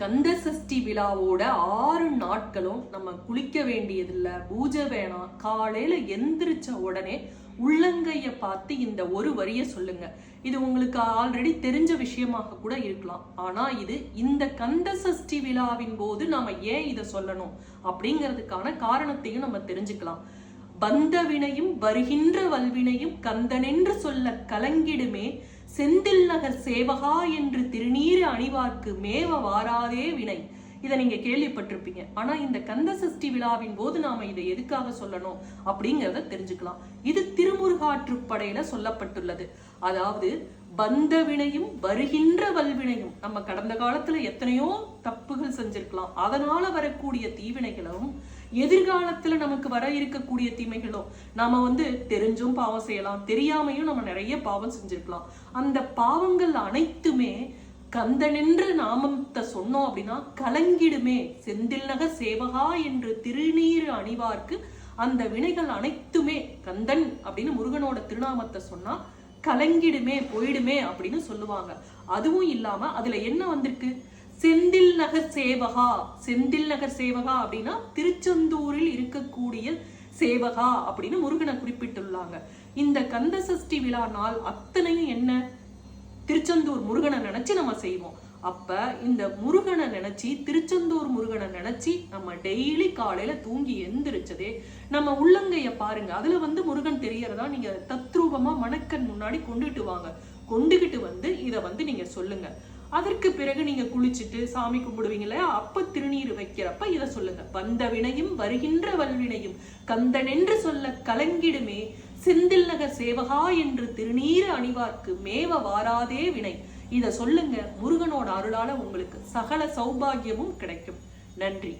கந்த சஷ்டி விழாவோட ஆறு நாட்களும் நம்ம குளிக்க வேண்டியதில்லை. பூஜை வேணாம். காலையில எந்திரிச்ச உடனே உள்ளங்கைய பார்த்து இந்த ஒரு வரிய சொல்லுங்க. இது உங்களுக்கு ஆல்ரெடி தெரிஞ்ச விஷயமாக கூட இருக்கலாம். ஆனா இது இந்த கந்த சஷ்டி விழாவின் போது நாம ஏன் இதை சொல்லணும் அப்படிங்கிறதுக்கான காரணத்தையும் நம்ம தெரிஞ்சுக்கலாம். வந்த வினையும் வருகின்ற வல்வினையும் கந்தனென்று சொல்ல கலங்கிடுமே. செந்தில் நகர் சேவகா என்று திருநீறு அணிவார்க்கு மேவ வாராதே வினை. இதை நீங்க கேள்விப்பட்டிருப்பீங்க. ஆனா இந்த கந்த சஷ்டி விழாவின் போது நாம இதை எதுக்காக சொல்லணும்? அப்படிங்கறத தெரிஞ்சுக்கலாம். இது திருமுருகாற்றுப்படையில சொல்லப்பட்டுள்ளது. அதாவது வந்த வினையும் வருகின்ற வல்வினையும் நம்ம கடந்த காலத்துல எத்தனையோ தப்புகள் செஞ்சிருக்கலாம். அதனால வரக்கூடிய தீவினைகளும் எதிர்காலத்துல நமக்கு வர இருக்கக்கூடிய தீமைகளும் நாம வந்து தெரிஞ்சும் பாவம் செய்யலாம். தெரியாமையும் நம்ம நிறைய பாவம் செஞ்சிருக்கலாம். அந்த பாவங்கள் அனைத்துமே கந்தனென்று நாமத்தை சொன்னோம் அப்படின்னா கலங்கிடுமே செந்தில் நகர் சேவகா என்று திருநீர் அணிவார்க்கு அந்த வினைகள் அனைத்துமே. கந்தன் அப்படின்னு முருகனோட திருநாமத்தை சொன்னா கலங்கிடுமே போயிடுமே அப்படின்னு சொல்லுவாங்க. அதுவும் இல்லாம அதுல என்ன வந்திருக்கு? செந்தில் நகர் சேவகா செந்தில் நகர் சேவகா அப்படின்னா திருச்செந்தூரில் இருக்கக்கூடிய சேவகா அப்படின்னு முருகனை குறிப்பிட்டுள்ளாங்க. இந்த கந்த சஷ்டி விழா நாள் அத்தனையும் என்ன? திருச்செந்தூர் முருகனை நினைச்சு நம்ம செய்வோம். அப்ப இந்த முருகனை நினைச்சு திருச்செந்தூர் முருகனை நினைச்சு நம்ம டெய்லி காலையில தூங்கி எந்திரிச்சதே நம்ம உள்ளங்கைய பாருங்க. அதுல வந்து முருகன் தெரியறதா? நீங்க தத்ரூபமா மணக்கண் முன்னாடி கொண்டுட்டு வாங்க. கொண்டுகிட்டு வந்து இத வந்து நீங்க சொல்லுங்க. அதற்கு பிறகு நீங்க குளிச்சுட்டு சாமி கும்பிடுவீங்க இல்லையா அப்ப திருநீர் வைக்கிறப்ப இதை சொல்லுங்க. வந்த வினையும் வருகின்ற வல்வினையும் கந்தன் என்று சொல்ல கலங்கிடுமே செந்தில் நகர் சேவகா என்று திருநீர் அணிவார்க்கு மேவ வாராதே வினை. இதை சொல்லுங்க முருகனோட அருளால உங்களுக்கு சகல சௌபாகியமும் கிடைக்கும். நன்றி.